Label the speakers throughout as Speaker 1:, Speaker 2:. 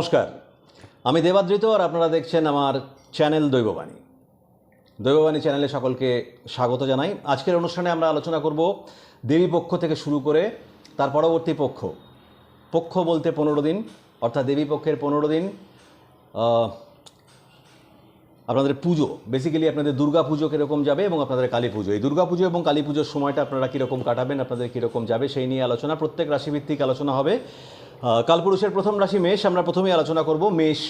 Speaker 1: নমস্কার। আমি দেবাদৃত আর আপনারা দেখছেন আমার চ্যানেল দৈববাণী। দৈববাণী চ্যানেলে সকলকে স্বাগত জানাই। আজকের অনুষ্ঠানে আমরা আলোচনা করব দেবী পক্ষ থেকে শুরু করে তার পরবর্তী পক্ষ। পক্ষ বলতে পনেরো দিন, অর্থাৎ দেবী পক্ষের পনেরো দিন আপনাদের পুজো। বেসিক্যালি আপনাদের দুর্গা পুজো কীরকম যাবে এবং আপনাদের কালী পুজো। এই দুর্গা পুজো এবং কালী পুজোর সময়টা আপনারা কীরকম কাটাবেন, আপনাদের কীরকম যাবে, সেই নিয়ে আলোচনা প্রত্যেক রাশিভিত্তিক আলোচনা হবে। কালপুরুষের প্রথম রাশি মেষ, আমরা প্রথমেই আলোচনা করব মেষ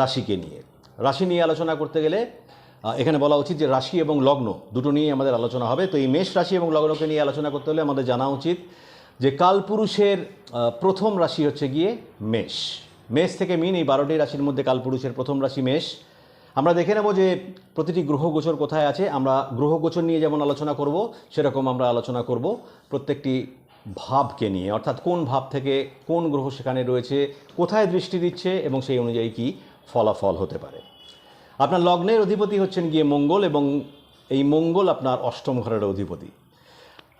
Speaker 1: রাশিকে নিয়ে। রাশি নিয়ে আলোচনা করতে গেলে এখানে বলা উচিত যে রাশি এবং লগ্ন দুটো নিয়ে আমাদের আলোচনা হবে। তো এই মেষ রাশি এবং লগ্নকে নিয়ে আলোচনা করতে হলে আমাদের জানা উচিত যে কালপুরুষের প্রথম রাশি হচ্ছে গিয়ে মেষ। মেষ থেকে মিন, এই বারোটি রাশির মধ্যে কালপুরুষের প্রথম রাশি মেষ। আমরা দেখে নেব যে প্রতিটি গ্রহ গোচর কোথায় আছে। আমরা গ্রহ গোচর নিয়ে যেমন আলোচনা করব, সেরকম আমরা আলোচনা করব। প্রত্যেকটি ভাবকে নিয়ে, অর্থাৎ কোন ভাব থেকে কোন গ্রহ সেখানে রয়েছে, কোথায় দৃষ্টি দিচ্ছে এবং সেই অনুযায়ী কি ফলাফল হতে পারে। আপনার লগ্নের অধিপতি হচ্ছেন গিয়ে মঙ্গল এবং এই মঙ্গল আপনার অষ্টম ঘরের অধিপতি।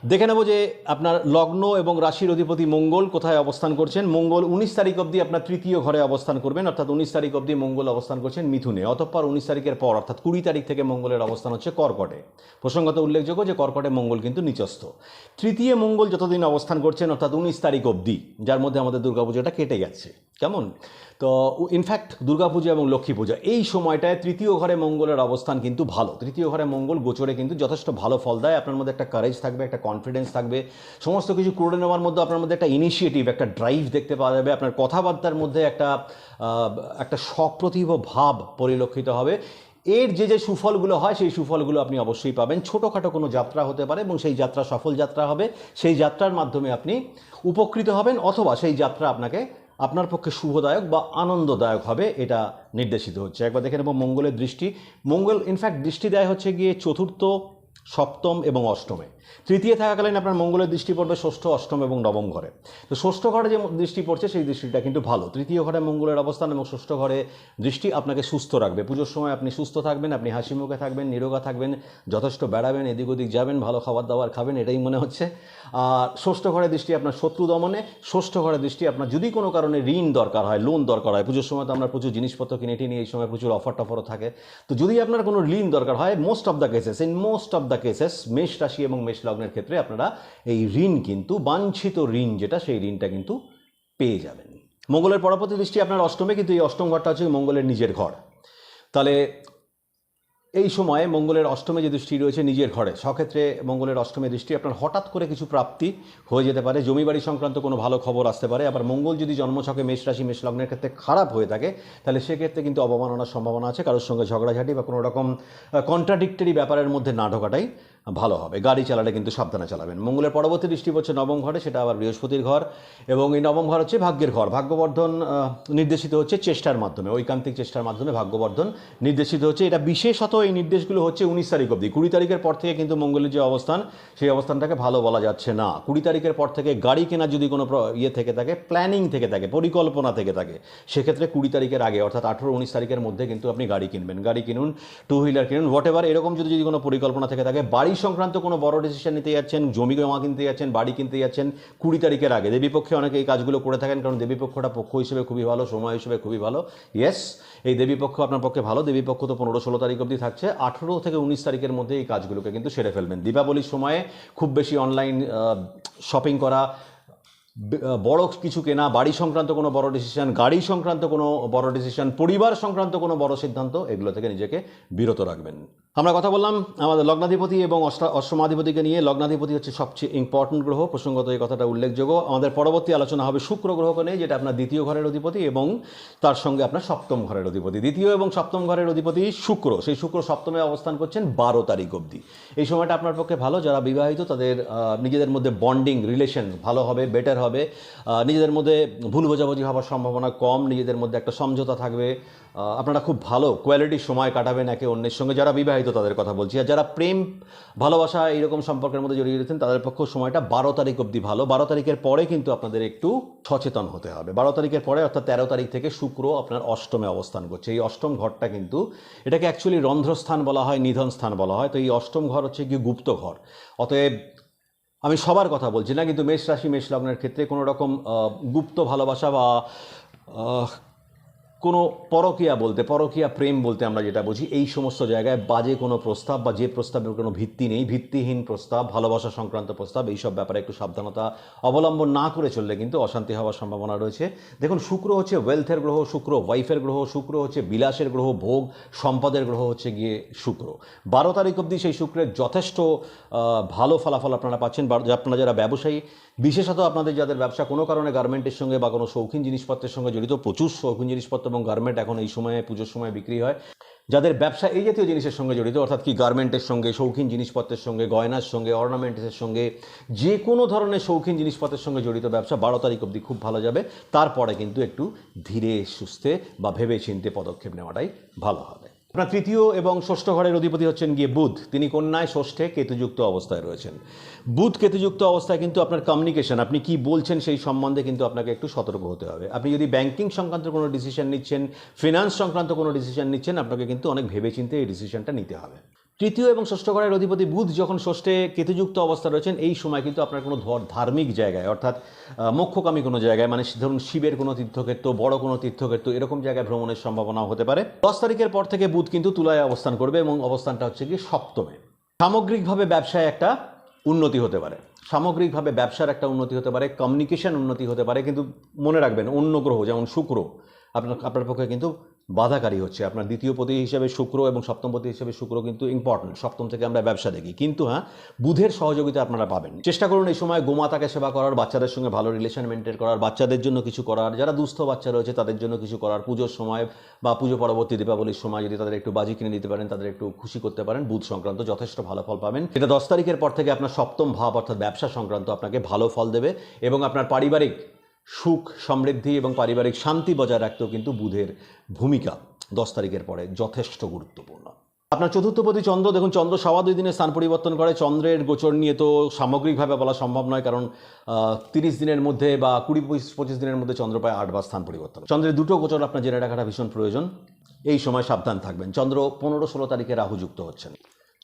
Speaker 1: দেখে নেব যে আপনার লগ্ন এবং রাশির অধিপতি মঙ্গল কোথায় অবস্থান করছেন। মঙ্গল উনিশ তারিখ অবধি আপনার তৃতীয় ঘরে অবস্থান করবেন, অর্থাৎ উনিশ তারিখ অবধি মঙ্গল অবস্থান করছেন মিথুনে, অতঃপর উনিশ তারিখের পর, অর্থাৎ কুড়ি তারিখ থেকে মঙ্গলের অবস্থান হচ্ছে কর্কটে। প্রসঙ্গত উল্লেখযোগ্য যে কর্কটে মঙ্গল কিন্তু নিচস্থ। তৃতীয় মঙ্গল যতদিন অবস্থান করছেন, অর্থাৎ উনিশ তারিখ অবধি, যার মধ্যে আমাদের দুর্গাপুজোটা কেটে গেছে কেমন? তো ইনফ্যাক্ট দুর্গাপূজা এবং লক্ষ্মী পূজা, এই সময়টায় তৃতীয় ঘরে মঙ্গলের অবস্থান কিন্তু ভালো। তৃতীয় ঘরে মঙ্গল গোচরে কিন্তু যথেষ্ট ভালো ফল দেয়। আপনার মধ্যে একটা কারেজ থাকবে, একটা কনফিডেন্স থাকবে। সমস্ত কিছু করে নেওয়ার মধ্যে আপনার মধ্যে একটা ইনিশিয়েটিভ একটা ড্রাইভ দেখতে পাওয়া যাবে। আপনার কথাবার্তার মধ্যে একটা একটা সপ্রতিভ ভাব পরিলক্ষিত হবে। এর যে যে সুফলগুলো হয়, সেই সুফলগুলো আপনি অবশ্যই পাবেন। ছোটোখাটো কোনো যাত্রা হতে পারে এবং সেই যাত্রা সফল যাত্রা হবে। সেই যাত্রার মাধ্যমে আপনি উপকৃত হবেন অথবা সেই যাত্রা আপনাকে আপনার পক্ষে শুভদায়ক বা আনন্দদায়ক হবে এটা নির্দেশিত হচ্ছে। একবার দেখে নেব মঙ্গলের দৃষ্টি। মঙ্গল ইনফ্যাক্ট দৃষ্টি দেয় হচ্ছে গিয়ে চতুর্থ, সপ্তম এবং অষ্টমে। তৃতীয় থাকাকালীন আপনার মঙ্গলের দৃষ্টি পড়বে ষষ্ঠ, অষ্টম এবং নবম ঘরে। তো ষষ্ঠ ঘরে যে দৃষ্টি পড়ছে, সেই দৃষ্টিটা কিন্তু ভালো। তৃতীয় ঘরে মঙ্গলের অবস্থান এবং ষষ্ঠ ঘরে দৃষ্টি আপনাকে সুস্থ রাখবে। পুজোর সময় আপনি সুস্থ থাকবেন, আপনি হাসি মুখে থাকবেন, নিরোগা থাকবেন, যথেষ্ট বেড়াবেন, এদিক ওদিক যাবেন, ভালো খাবার দাবার খাবেন, এটাই মনে হচ্ছে। আর ষষ্ঠ ঘরে দৃষ্টি আপনার শত্রু দমনে, ষষ্ঠ ঘরে দৃষ্টি আপনার যদি কোনো কারণে ঋণ দরকার হয় লোন দরকার হয়, পুজোর সময় তো আমরা প্রচুর জিনিসপত্র কিনে টিনি এই সময় প্রচুর অফার টফারও থাকে। তো যদি আপনার কোনো ঋণ দরকার হয় most of the cases in most of the cases মেষ রাশি এবং মেষ লগ্নের ক্ষেত্রে আপনারা এই ঋণ কিন্তু, বাঞ্ছিত ঋণ যেটা, সেই ঋণটা কিন্তু পেয়ে যাবেন। মঙ্গলের পরবর্তী দৃষ্টি আপনার অষ্টমে, কিন্তু এই অষ্টম ঘরটা হচ্ছে মঙ্গলের নিজের ঘর। তাহলে এই সময়ে মঙ্গলের অষ্টমে যে দৃষ্টি রয়েছে, নিজের ঘরে। সেক্ষেত্রে মঙ্গলের অষ্টমে দৃষ্টি আপনার হঠাৎ করে কিছু প্রাপ্তি হয়ে যেতে পারে জমি বাড়ি সংক্রান্ত কোনো ভালো খবর আসতে পারে। আবার মঙ্গল যদি জন্মছকে মেষ রাশি, মেষ লগ্নের ক্ষেত্রে খারাপ হয়ে থাকে, তাহলে সেক্ষেত্রে কিন্তু অবমাননার সম্ভাবনা আছে। কারোর সঙ্গে ঝগড়াঝাটি বা কোনো রকম কন্ট্রাডিক্টরি ব্যাপারের মধ্যে না ঢোকাটাই ভালো হবে। গাড়ি চালালে কিন্তু সাবধানে চালাবেন। মঙ্গলের পরবর্তী দৃষ্টি পড়ছে নবম ঘরে, সেটা আবার বৃহস্পতির ঘর। এবং এই নবম ঘর হচ্ছে ভাগ্যের ঘর। ভাগ্যবর্ধন নির্দেশিত হচ্ছে চেষ্টার মাধ্যমে, ঐকান্তিক চেষ্টার মাধ্যমে ভাগ্যবর্ধন নির্দেশিত হচ্ছে। এটা বিশেষত এই নির্দেশগুলো হচ্ছে উনিশ তারিখ অবধি। কুড়ি তারিখের পর থেকে কিন্তু মঙ্গলের যে অবস্থান, সেই অবস্থানটাকে ভালো বলা যাচ্ছে না। কুড়ি তারিখের পর থেকে গাড়ি কেনার যদি কোনো ইয়ে থেকে থাকে, প্ল্যানিং থেকে থাকে, পরিকল্পনা থেকে থাকে, সেক্ষেত্রে কুড়ি তারিখের আগে, অর্থাৎ আঠেরো উনিশ তারিখের মধ্যে কিন্তু আপনি গাড়ি কিনবেন। গাড়ি কিনুন টু হুইলার কিনুন হোয়াট এভার এরকম যদি যদি কোনো পরিকল্পনা থেকে থাকে, বাড়ি সংক্রান্ত কোনো বড় ডিসিশন নিতে যাচ্ছেন, জমি জমা কিনতে যাচ্ছেন, বাড়ি কিনতে যাচ্ছেন কুড়ি তারিখের আগে। দেবীপক্ষে অনেকে এই কাজগুলো করে থাকেন, কারণ দেবীপক্ষটা পক্ষ হিসেবে খুবই ভালো, সময় হিসেবে খুবই ভালো। ইয়েস এই দেবীপক্ষ আপনার পক্ষে ভালো দেবীপক্ষ তো পনেরো ষোলো তারিখ অবধি থাকছে। আঠেরো থেকে উনিশ তারিখের মধ্যে এই কাজগুলোকে কিন্তু সেরে ফেলবেন। দীপাবলির সময়ে খুব বেশি অনলাইন শপিং করা বড় কিছু কেনা, বাড়ি সংক্রান্ত কোনো বড় ডিসিশন গাড়ি সংক্রান্ত কোনো বড় ডিসিশন পরিবার সংক্রান্ত কোনো বড় সিদ্ধান্ত, এগুলো থেকে নিজেকে বিরত রাখবেন। আমরা কথা বললাম আমাদের লগ্নাধিপতি এবং অষ্টা অষ্টমাধিপতিকে নিয়ে। লগ্নাধিপতি হচ্ছে সবচেয়ে ইম্পর্টেন্ট গ্রহ। প্রসঙ্গত এই কথাটা উল্লেখযোগ্য। আমাদের পরবর্তী আলোচনা হবে শুক্র গ্রহকে নিয়ে, যেটা আপনার দ্বিতীয় ঘরের অধিপতি এবং তার সঙ্গে আপনার সপ্তম ঘরের অধিপতি। দ্বিতীয় এবং সপ্তম ঘরের অধিপতি শুক্র। সেই শুক্র সপ্তমে অবস্থান করছেন বারো তারিখ অবধি। এই সময়টা আপনার পক্ষে ভালো। যারা বিবাহিত, তাদের নিজেদের মধ্যে বন্ডিং রিলেশন ভালো হবে বেটার হবে। নিজেদের মধ্যে ভুল বোঝাবুঝি হওয়ার সম্ভাবনা কম। নিজেদের মধ্যে একটা সমঝোতা থাকবে। আপনারা খুব ভালো কোয়ালিটির সময় কাটাবেন একে অন্যের সঙ্গে। যারা বিবাহিত, তাদের কথা বলছি। আর যারা প্রেম, ভালোবাসা, এইরকম সম্পর্কের মধ্যে জড়িয়ে রয়েছেন, তাদের পক্ষে সময়টা বারো তারিখ অবধি ভালো। বারো তারিখের পরে কিন্তু আপনাদের একটু সচেতন হতে হবে। বারো তারিখের পরে অর্থাৎ তেরো তারিখ থেকে শুক্র আপনার অষ্টমে অবস্থান করছে। এই অষ্টম ঘরটা কিন্তু এটাকে অ্যাকচুয়ালি রন্ধ্রস্থান বলা হয় নিধন স্থান বলা হয়। তো এই অষ্টম ঘর হচ্ছে কি গুপ্ত ঘর। অতএব আমি সবার কথা বলছি না, কিন্তু মেষ রাশি, মেষ লগ্নের ক্ষেত্রে কোনো রকম গুপ্ত ভালোবাসা বা কোনো পরকীয়া বলতে, পরকীয়া প্রেম বলতে আমরা যেটা বুঝি, এই সমস্ত জায়গায় বাজে কোনো প্রস্তাব বা যে প্রস্তাবের কোনো ভিত্তি নেই, ভিত্তিহীন প্রস্তাব, ভালোবাসা সংক্রান্ত প্রস্তাব, এইসব ব্যাপারে একটু সাবধানতা অবলম্বন না করে চললে কিন্তু অশান্তি হওয়ার সম্ভাবনা রয়েছে। দেখুন, শুক্র হচ্ছে ওয়েলথের গ্রহ, শুক্র ওয়াইফের গ্রহ, শুক্র হচ্ছে বিলাসের গ্রহ, ভোগ, সম্পদের গ্রহ হচ্ছে গিয়ে শুক্র। বারো তারিখ অবধি সেই শুক্রের যথেষ্ট ভালো ফলাফল আপনারা পাচ্ছেন। আপনারা যারা ব্যবসায়ী বিশেষত আপনাদের যাদের ব্যবসা কোনো কারণে গার্মেন্টের সঙ্গে বা কোনো শৌখিন জিনিসপত্রের সঙ্গে জড়িত, প্রচুর শৌখিন জিনিসপত্র এবং গার্মেন্ট এখন এই সময়ে, পুজোর সময় বিক্রি হয়। যাদের ব্যবসা এই জাতীয় জিনিসের সঙ্গে জড়িত, অর্থাৎ কি গার্মেন্টের সঙ্গে, শৌখিন জিনিসপত্রের সঙ্গে, গয়নার সঙ্গে অর্নামেন্টসের সঙ্গে, যে কোনো ধরনের শৌখিন জিনিসপত্রের সঙ্গে জড়িত ব্যবসা বারো তারিখ অবধি খুব ভালো যাবে। তারপরে কিন্তু একটু ধীরে, সুস্থে বা ভেবে চিনতে পদক্ষেপ নেওয়াটাই ভালো হবে। আপনার তৃতীয় এবং ষষ্ঠ ঘরের অধিপতি হচ্ছেন গিয়ে বুধ। তিনি কন্যায় ষষ্ঠে কেতুযুক্ত অবস্থায় রয়েছেন। বুধ কেতুযুক্ত অবস্থায় কিন্তু আপনার কমিউনিকেশন আপনি কি বলছেন সেই সম্বন্ধে কিন্তু আপনাকে একটু সতর্ক হতে হবে। আপনি যদি ব্যাংকিং সংক্রান্ত কোনো ডিসিশন নিচ্ছেন ফিনান্স সংক্রান্ত কোনো ডিসিশন নিচ্ছেন, আপনাকে কিন্তু অনেক ভেবেচিন্তে এই ডিসিশনটা নিতে হবে। তৃতীয় এবং ষষ্ঠ ঘরের অধিপতি বুধ যখন ষষ্ঠে কেতুযুক্ত অবস্থা রয়েছেন, এই সময় কিন্তু আপনার কোনো ধর- ধার্মিক জায়গায়, অর্থাৎ মোক্ষকামী কোনো জায়গায় মানে ধরুন শিবের কোনো তীর্থক্ষেত্র, বড় কোনো তীর্থক্ষেত্র, এরকম জায়গায় ভ্রমণের সম্ভাবনাও হতে পারে। দশ তারিখের পর থেকে বুধ কিন্তু তুলায় অবস্থান করবে এবং অবস্থানটা হচ্ছে গিয়ে সপ্তমে। সামগ্রিকভাবে ব্যবসায় একটা উন্নতি হতে পারে। সামগ্রিকভাবে ব্যবসার একটা উন্নতি হতে পারে কমিউনিকেশন উন্নতি হতে পারে, কিন্তু মনে রাখবেন, অন্য গ্রহ, যেমন শুক্র আপনার আপনার পক্ষে কিন্তু বাধাকারী হচ্ছে। আপনার দ্বিতীয় পতি হিসেবে শুক্র এবং সপ্তম পতি হিসেবে শুক্র কিন্তু ইম্পর্টেন্ট সপ্তম থেকে আমরা ব্যবসা দেখি। কিন্তু হ্যাঁ বুধের সহযোগিতা আপনারা পাবেন। চেষ্টা করুন এই সময় গোমাতাকে সেবা করার, বাচ্চাদের সঙ্গে ভালো রিলেশন মেনটেন করার, বাচ্চাদের জন্য কিছু করার। যারা দুস্থ বাচ্চা রয়েছে, তাদের জন্য কিছু করার। পুজোর সময় বা পুজো পরবর্তী দীপাবলির সময় যদি তাদের একটু বাজি কিনে দিতে পারেন, তাদের একটু খুশি করতে পারেন। বুধ সংক্রান্ত যথেষ্ট ভালো ফল পাবেন। এটা দশ তারিখের পর থেকে আপনার সপ্তম ভাব, অর্থাৎ ব্যবসা সংক্রান্ত আপনাকে ভালো ফল দেবে এবং আপনার পারিবারিক সুখ, সমৃদ্ধি এবং পারিবারিক শান্তি বজায় রাখতেও কিন্তু বুধের ভূমিকা দশ তারিখের পরে যথেষ্ট গুরুত্বপূর্ণ। আপনার চতুর্থপতি চন্দ্র, দেখুন চন্দ্র সওয়া দুই দিনে স্থান পরিবর্তন করে, চন্দ্রের গোচর নিয়ে তো সামগ্রিকভাবে বলা সম্ভব নয়, কারণ তিরিশ দিনের মধ্যে বা কুড়ি পঁচিশ পঁচিশ দিনের মধ্যে চন্দ্র প্রায় আটবার স্থান পরিবর্তন চন্দ্রের দুটো গোচর আপনার জেনে রাখাটা ভীষণ প্রয়োজন। এই সময় সাবধান থাকবেন। চন্দ্র পনেরো ষোলো তারিখে রাহু যুক্ত হচ্ছেন।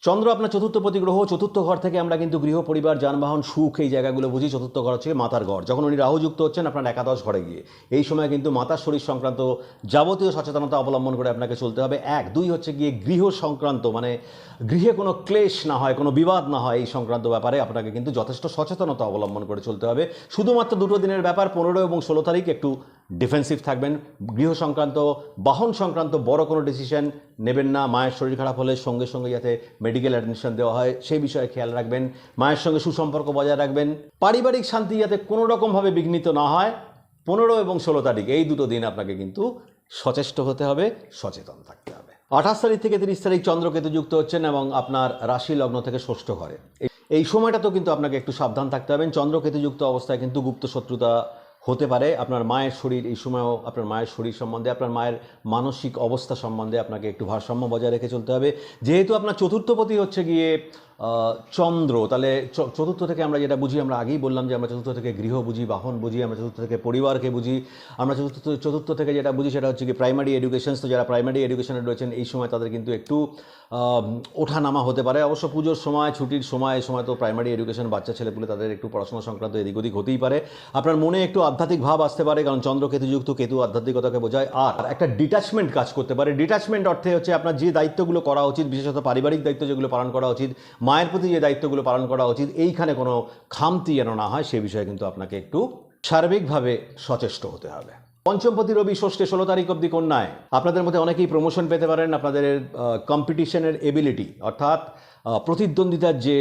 Speaker 1: চন্দ্র আপনার চতুর্থ প্রতিগ্রহ, চতুর্থ ঘর থেকে আমরা কিন্তু গৃহ পরিবার যানবাহন, সুখ এই জায়গাগুলো বুঝি, চতুর্থ ঘর হচ্ছে মাতার ঘর। যখন উনি রাহুযুক্ত হচ্ছেন, আপনার একাদশ ঘরে গিয়ে। এই সময় কিন্তু মাতার শরীর সংক্রান্ত যাবতীয় সচেতনতা অবলম্বন করে আপনাকে চলতে হবে। এক, দুই হচ্ছে গিয়ে গৃহ সংক্রান্ত মানে গৃহে কোনো ক্লেশ না হয়, কোনো বিবাদ না হয় এই সংক্রান্ত ব্যাপারে আপনাকে কিন্তু যথেষ্ট সচেতনতা অবলম্বন করে চলতে হবে। শুধুমাত্র দুটো দিনের ব্যাপার, পনেরো এবং ষোলো তারিখ, একটু ডিফেন্সিভ থাকবেন গৃহ সংক্রান্ত বাহন সংক্রান্ত বড় কোনো ডিসিশন নেবেন না। মায়ের শরীর খারাপ হলে সঙ্গে সঙ্গে যাতে মেডিকেল অ্যাডমিশন দেওয়া হয়, সেই বিষয়ে খেয়াল রাখবেন। মায়ের সঙ্গে সুসম্পর্ক বজায় রাখবেন। পারিবারিক শান্তি যাতে কোনো রকমভাবে বিঘ্নিত না হয়, পনেরো এবং ষোলো তারিখ, এই দুটো দিন আপনাকে কিন্তু সচেষ্ট হতে হবে, সচেতন থাকতে হবে। আঠাশ তারিখ থেকে তিরিশ তারিখ চন্দ্রকেতু যুক্ত হচ্ছেন এবং আপনার রাশি লগ্ন থেকে ষষ্ঠ ঘরে। এই- সময়টাতেও কিন্তু আপনাকে একটু সাবধান থাকতে হবে। চন্দ্রকেতু যুক্ত অবস্থায় কিন্তু গুপ্ত শত্রুতা হতে পারে আপনার মায়ের শরীর, এই সময়ও আপনার মায়ের শরীর সম্বন্ধে, আপনার মায়ের মানসিক অবস্থা সম্বন্ধে আপনাকে একটু ভারসাম্য বজায় রেখে চলতে হবে। যেহেতু আপনার চতুর্থপতি হচ্ছে গিয়ে চন্দ্র, তাহলে চতুর্থ থেকে আমরা যেটা বুঝি, আমরা আগেই বললাম যে আমরা চতুর্থ থেকে গৃহ বুঝি, বাহন বুঝি, আমরা চতুর্থ থেকে পরিবারকে বুঝি। আমরা চতুর্থ চতুর্থ থেকে যেটা বুঝি সেটা হচ্ছে কি প্রাইমারি এডুকেশন তো যারা প্রাইমারি এডুকেশনে রয়েছেন, এই সময় তাদের কিন্তু একটু ওঠা নামা হতে পারে। অবশ্য পুজোর সময়, ছুটির সময়, এই সময় তো প্রাইমারি এডুকেশন বাচ্চা ছেলেপুলে তাদের একটু পড়াশোনা সংক্রান্ত এদিক ওদিক হতেই পারে। আপনার মনে একটু আধ্যাত্মিক ভাব আসতে পারে, কারণ চন্দ্র কেতুযুক্ত কেতু আধ্যাত্মিকতাকে বোঝায়। আর একটা ডিটাচমেন্ট কাজ করতে পারে। ডিটাচমেন্ট অর্থে হচ্ছে আপনার যে দায়িত্বগুলো করা উচিত, বিশেষত পারিবারিক দায়িত্ব যেগুলো পালন করা উচিত মায়ের প্রতি যে দায়িত্বগুলো পালন করা উচিত, এইখানে কোনো খামতি যেন না হয়, সে বিষয়ে কিন্তু আপনাকে একটু সার্বিকভাবে সচেষ্ট হতে হবে। পঞ্চমপতি রবি ষষ্ঠে ষোলো তারিখ অব্দি কন্যায়। আপনাদের মধ্যে অনেকেই প্রমোশন পেতে পারেন, আপনাদের কম্পিটিশনের এবিলিটি অর্থাৎ প্রতিদ্বন্দ্বিতার যে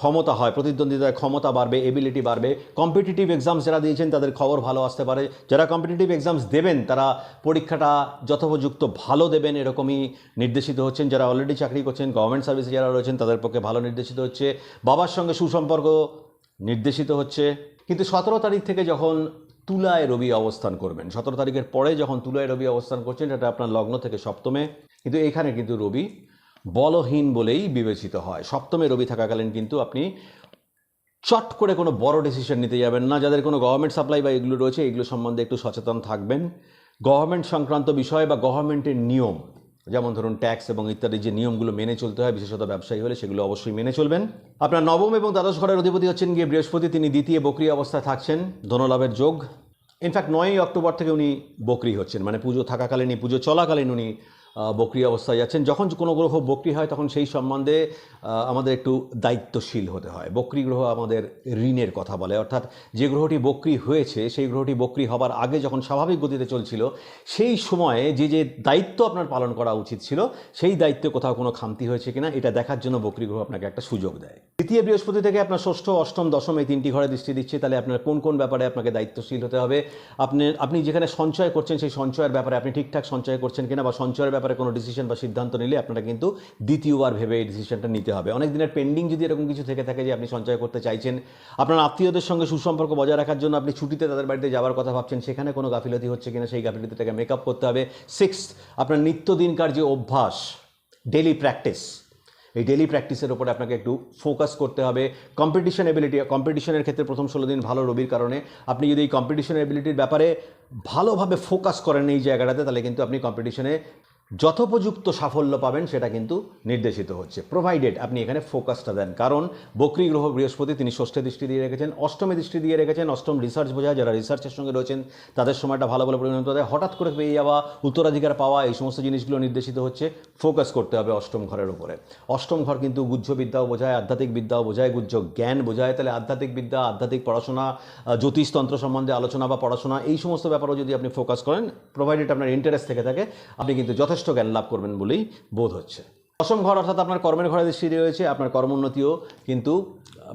Speaker 1: ক্ষমতা হয়, প্রতিদ্বন্দ্বিতার ক্ষমতা বাড়বে এবিলিটি বাড়বে কম্পিটিটিভ এক্সামস যারা দিয়েছেন তাদের খবর ভালো আসতে পারে। যারা কম্পিটিটিভ এক্সামস দেবেন, তারা পরীক্ষাটা যথোপযুক্ত ভালো দেবেন এরকমই নির্দেশিত হচ্ছেন। যারা অলরেডি চাকরি করছেন গভর্নমেন্ট সার্ভিসে যারা রয়েছেন, তাদের পক্ষে ভালো নির্দেশিত হচ্ছে। বাবার সঙ্গে সুসম্পর্ক নির্দেশিত হচ্ছে। কিন্তু সতেরো তারিখ থেকে যখন তুলায় রবি অবস্থান করবেন, সতেরো তারিখের পরে যখন তুলায় রবি অবস্থান করছেন এটা আপনার লগ্ন থেকে সপ্তমে, কিন্তু এখানে কিন্তু রবি বলহীন বলেই বিবেচিত হয়। সপ্তমে রবি থাকাকালীন কিন্তু আপনি চট করে কোনো বড় ডিসিশন নিতে যাবেন না। যাদের কোনো গভর্নমেন্ট সাপ্লাই বা এগুলো রয়েছে, এগুলো সম্বন্ধে একটু সচেতন থাকবেন। গভর্নমেন্ট সংক্রান্ত বিষয় বা গভর্নমেন্টের নিয়ম, যেমন ধরুন ট্যাক্স এবং ইত্যাদি যে নিয়মগুলো মেনে চলতে হয়, বিশেষত ব্যবসায়ী হলে সেগুলো অবশ্যই মেনে চলবেন। আপনার নবম এবং দ্বাদশ ঘরের অধিপতি হচ্ছেন গিয়ে বৃহস্পতি। তিনি দ্বিতীয় বক্রিয় অবস্থায় থাকছেন। ধনলাভের যোগ। ইনফ্যাক্ট নয়ই অক্টোবর থেকে উনি বকরি হচ্ছেন। মানে পুজো থাকাকালীনই পুজো চলাকালীন উনি বকরি অবস্থায় যাচ্ছেন। যখন কোনো গ্রহ বকরি হয়, তখন সেই সম্বন্ধে আমাদের একটু দায়িত্বশীল হতে হয়। বকরি গ্রহ আমাদের ঋণের কথা বলে। অর্থাৎ যে গ্রহটি বকরি হয়েছে, সেই গ্রহটি বকরি হবার আগে যখন স্বাভাবিক গতিতে চলছিল, সেই সময়ে যে যে দায়িত্ব আপনার পালন করা উচিত ছিল, সেই দায়িত্বে কোথাও কোনো খামতি হয়েছে কিনা, এটা দেখার জন্য বকরি গ্রহ আপনাকে একটা সুযোগ দেয়। দ্বিতীয় বৃহস্পতি থেকে আপনার ষষ্ঠ, অষ্টম, দশম এই তিনটি ঘরে দৃষ্টি দিচ্ছে, তাহলে আপনার কোন কোন ব্যাপারে আপনাকে দায়িত্বশীল হতে হবে? আপনি আপনি যেখানে সঞ্চয় করছেন, সেই সঞ্চয়ের ব্যাপারে আপনি ঠিকঠাক সঞ্চয় করছেন কিনা বা সঞ্চয়ের ব্যাপারে কোনো ডিসিশন বা সিদ্ধান্ত নিলে আপনারা কিন্তু দ্বিতীয়বার ভেবে এই ডিসিশনটা নিতে হবে। অনেক দিনের পেন্ডিং যদি এরকম কিছু থেকে থাকে যে আপনি সঞ্চয় করতে চাইছেন, আপনার আত্মীয়দের সঙ্গে সুসম্পর্ক বজায় রাখার জন্য আপনি ছুটিতে তাদের বাড়িতে যাওয়ার কথা ভাবছেন, সেখানে কোনো গাফিলতি হচ্ছে কিনা সেই গাফিলতিটাকে মেকআপ করতে হবে। সিক্স আপনার নিত্যদিনকার যে অভ্যাস ডেলি প্র্যাকটিস এই ডেলি প্র্যাকটিসের উপরে আপনাকে একটু ফোকাস করতে হবে। কম্পিটিশন এবিলিটি কম্পিটিশনের ক্ষেত্রে প্রথম ষোলো দিন ভালো রবির কারণে আপনি যদি এই কম্পিটিশন এবিলিটির ব্যাপারে ভালোভাবে ফোকাস করেন এই জায়গাটাতে, তাহলে কিন্তু আপনি কম্পিটিশনে যথোপযুক্ত সাফল্য পাবেন সেটা কিন্তু নির্দেশিত হচ্ছে। প্রোভাইডেড আপনি এখানে ফোকাসটা দেন। কারণ বকরি গ্রহ বৃহস্পতি তিনি ষষ্ঠে দৃষ্টি দিয়ে রেখেছেন, অষ্টমে দৃষ্টি দিয়ে রেখেছেন, অষ্টম রিসার্চ বোঝায়, যারা রিসার্চের সঙ্গে রয়েছেন, তাদের সময়টা ভালো বলে পরিণত হয়। হঠাৎ করে পেয়ে যাওয়া, উত্তরাধিকার পাওয়া, এই সমস্ত জিনিসগুলো নির্দেশিত হচ্ছে। ফোকাস করতে হবে অষ্টম ঘরের উপরে। অষ্টম ঘর কিন্তু গুহ্য বিদ্যাও বোঝায়, আধ্যাত্মিক বিদ্যাও বোঝায়, গুহ্য জ্ঞান বোঝায়। তাহলে আধ্যাত্মিক বিদ্যা, আধ্যাত্মিক পড়াশোনা জ্যোতিষতন্ত্র সম্বন্ধে আলোচনা বা পড়াশোনা, এই সমস্ত ব্যাপারেও যদি আপনি ফোকাস করেন প্রোভাইডেড আপনার ইন্টারেস্ট থেকে থাকে, আপনি কিন্তু যথেষ্ট জ্ঞান লাভ করবেন বলেই বোধ হচ্ছে। দশম ঘর অর্থাৎ আপনার কর্মের ঘরে দৃষ্টি রয়েছে, আপনার কর্মোন্নতিও কিন্তু,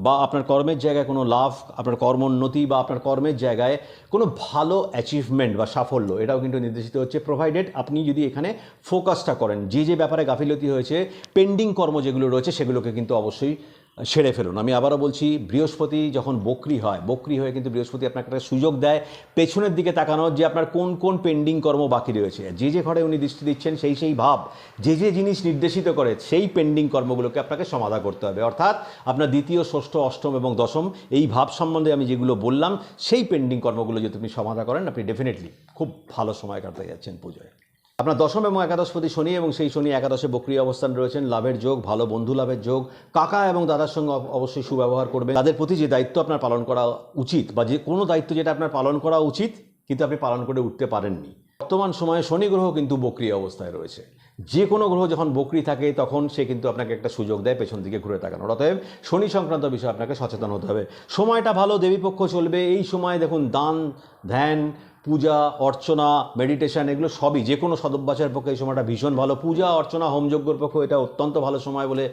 Speaker 1: বা আপনার কর্মের জায়গায় কোনো লাভ, আপনার কর্মোন্নতি বা আপনার কর্মের জায়গায় কোনো ভালো অ্যাচিভমেন্ট বা সাফল্য এটাও কিন্তু নির্দেশিত হচ্ছে প্রোভাইডেড আপনি যদি এখানে ফোকাসটা করেন। যে যে ব্যাপারে গাফিলতি হয়েছে পেন্ডিং কর্ম যেগুলো রয়েছে সেগুলোকে কিন্তু অবশ্যই সেরে ফেলুন। আমি আবারও বলছি, বৃহস্পতি যখন বকরি হয়, বকরি হয়ে কিন্তু বৃহস্পতি আপনাকে একটা সুযোগ দেয় পেছনের দিকে তাকানোর যে আপনার কোন কোন পেন্ডিং কর্ম বাকি রয়েছে। যে যে ঘরে উনি দৃষ্টি দিচ্ছেন, সেই সেই ভাব, যে যে জিনিস নির্দেশিত করে, সেই পেন্ডিং কর্মগুলোকে আপনাকে সমাধা করতে হবে। অর্থাৎ আপনার দ্বিতীয়, ষষ্ঠ, অষ্টম এবং দশম, এই ভাব সম্বন্ধে আমি যেগুলো বললাম, সেই পেন্ডিং কর্মগুলো যদি আপনি সমাধা করেন, আপনি ডেফিনেটলি খুব ভালো সময় কাটাতে যাচ্ছেন পুজোয়। আপনার দশম এবং একাদশপতি শনি এবং সেই শনি একাদশে বক্রিয় অবস্থান রয়েছেন। লাভের যোগ, ভালো বন্ধু লাভের যোগ। কাকা এবং দাদার সঙ্গে অবশ্যই সুব্যবহার করবেন। তাদের প্রতি যে দায়িত্ব আপনার পালন করা উচিত বা যে কোনো দায়িত্ব যেটা আপনার পালন করা উচিত, কিন্তু আপনি পালন করে উঠতে পারেননি। বর্তমান সময়ে শনি গ্রহ কিন্তু বক্রিয় অবস্থায় রয়েছে। যে কোনো গ্রহ যখন বকরি থাকে, তখন সে কিন্তু আপনাকে একটা সুযোগ দেয় পেছন দিকে ঘুরে তাকানোর অতএব শনি সংক্রান্ত বিষয়ে আপনাকে সচেতন হতে হবে। সময়টা ভালো, দেবীপক্ষ চলবে। এই সময় দেখুন, দান, ধ্যান পূজা, অর্চনা মেডিটেশন এগুলো সবই যে কোনো সদভ্যাসের পক্ষে এই সময়টা ভীষণ ভালো। পূজা, অর্চনা, হোমযজ্ঞর পক্ষে এটা অত্যন্ত ভালো সময় বলে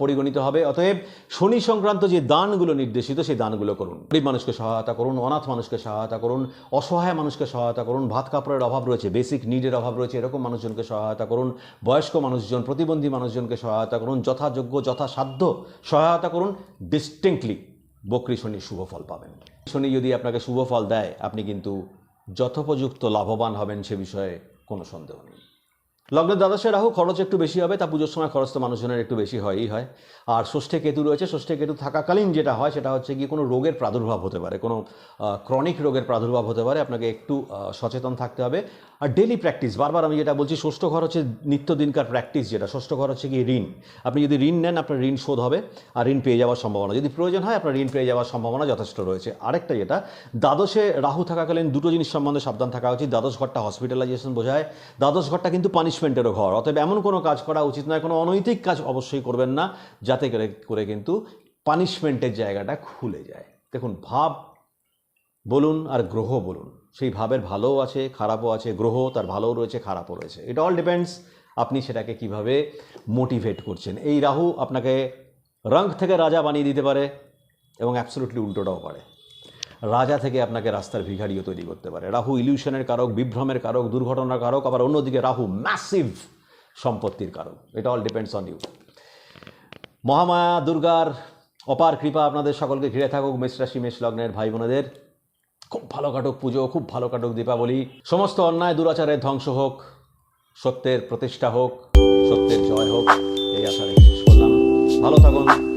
Speaker 1: পরিগণিত হবে। অতএব শনি সংক্রান্ত যে দানগুলো নির্দেশিত, সেই দানগুলো করুন। গরিব মানুষকে সহায়তা করুন, অনাথ মানুষকে সহায়তা করুন, অসহায় মানুষকে সহায়তা করুন, ভাত কাপড়ের অভাব রয়েছে বেসিক নিডের অভাব রয়েছে, এরকম মানুষজনকে সহায়তা করুন, বয়স্ক মানুষজন, প্রতিবন্ধী মানুষজনকে সহায়তা করুন, যথাযোগ্য, যথাসাধ্য সহায়তা করুন ডিস্টিংক্টলি বকরি শনি শুভ ফল পাবেন। শনি যদি আপনাকে শুভ ফল দেয়, আপনি কিন্তু যথোপযুক্ত লাভবান হবেন সে বিষয়ে কোনো সন্দেহ নেই। লগ্নের দ্বাদশে রাহু খরচ একটু বেশি হবে, তা পুজোর সময় খরচ তো মানুষজনের একটু বেশি হয়ই হয়। আর ষষ্ঠে কেতু রয়েছে, ষষ্ঠে কেতু থাকাকালীন যেটা হয় সেটা হচ্ছে কি কোনো রোগের প্রাদুর্ভাব হতে পারে, কোনো ক্রনিক রোগের প্রাদুর্ভাব হতে পারে, আপনাকে একটু সচেতন থাকতে হবে। আর ডেলি প্র্যাকটিস বারবার আমি যেটা বলছি, ষষ্ঠ ঘর হচ্ছে নিত্যদিনকার প্র্যাকটিস যেটা, ষষ্ঠ ঘর হচ্ছে কি ঋণ। আপনি যদি ঋণ নেন, আপনার ঋণ শোধ হবে, আর ঋণ পেয়ে যাওয়ার সম্ভাবনা, যদি প্রয়োজন হয়, আপনার ঋণ পেয়ে যাওয়ার সম্ভাবনা যথেষ্ট রয়েছে। আরেকটা যেটা, দ্বাদশে রাহু থাকাকালীন দুটো জিনিস সম্বন্ধে সাবধান থাকা উচিত, দ্বাদশ ঘরটা হসপিটালাইজেশন বোঝায়, দ্বাদশ ঘরটা কিন্তু পানিশমেন্টেরও ঘর। অতএব এমন কোনো কাজ করা উচিত নয়, কোনো অনৈতিক কাজ অবশ্যই করবেন না, যাতে করে করে কিন্তু পানিশমেন্টের জায়গাটা খুলে যায়। দেখুন, ভাব বলুন আর গ্রহ বলুন। সেই ভাবের ভালোও আছে, খারাপও আছে, গ্রহ তার ভালোও রয়েছে, খারাপও রয়েছে। ইট অল ডিপেন্ডস আপনি সেটাকে কীভাবে মোটিভেট করছেন। এই রাহু আপনাকে রঙ থেকে রাজা বানিয়ে দিতে পারে এবং অ্যাবসলুটলি উল্টোটাও পারে। রাজা থেকে আপনাকে রাস্তার ভিখারিও তৈরি করতে পারে। রাহু ইলিউশনের কারক, বিভ্রমের কারক, দুর্ঘটনার কারক, আবার অন্যদিকে রাহু ম্যাসিভ সম্পত্তির কারক। এটা all depends on you Mahamaya, দুর্গার অপার কৃপা আপনাদের সকলকে ঘিরে থাকুক। মেষ রাশি, মেষ লগ্নের ভাই বোনেদের। খুব ভালো কাটুক পুজো, খুব ভালো কাটুক দীপাবলি। সমস্ত অন্যায় দুরাচারের ধ্বংস হোক, সত্যের প্রতিষ্ঠা হোক, সত্যের জয় হোক, এই আশা শেষ করলাম। ভালো থাকুন।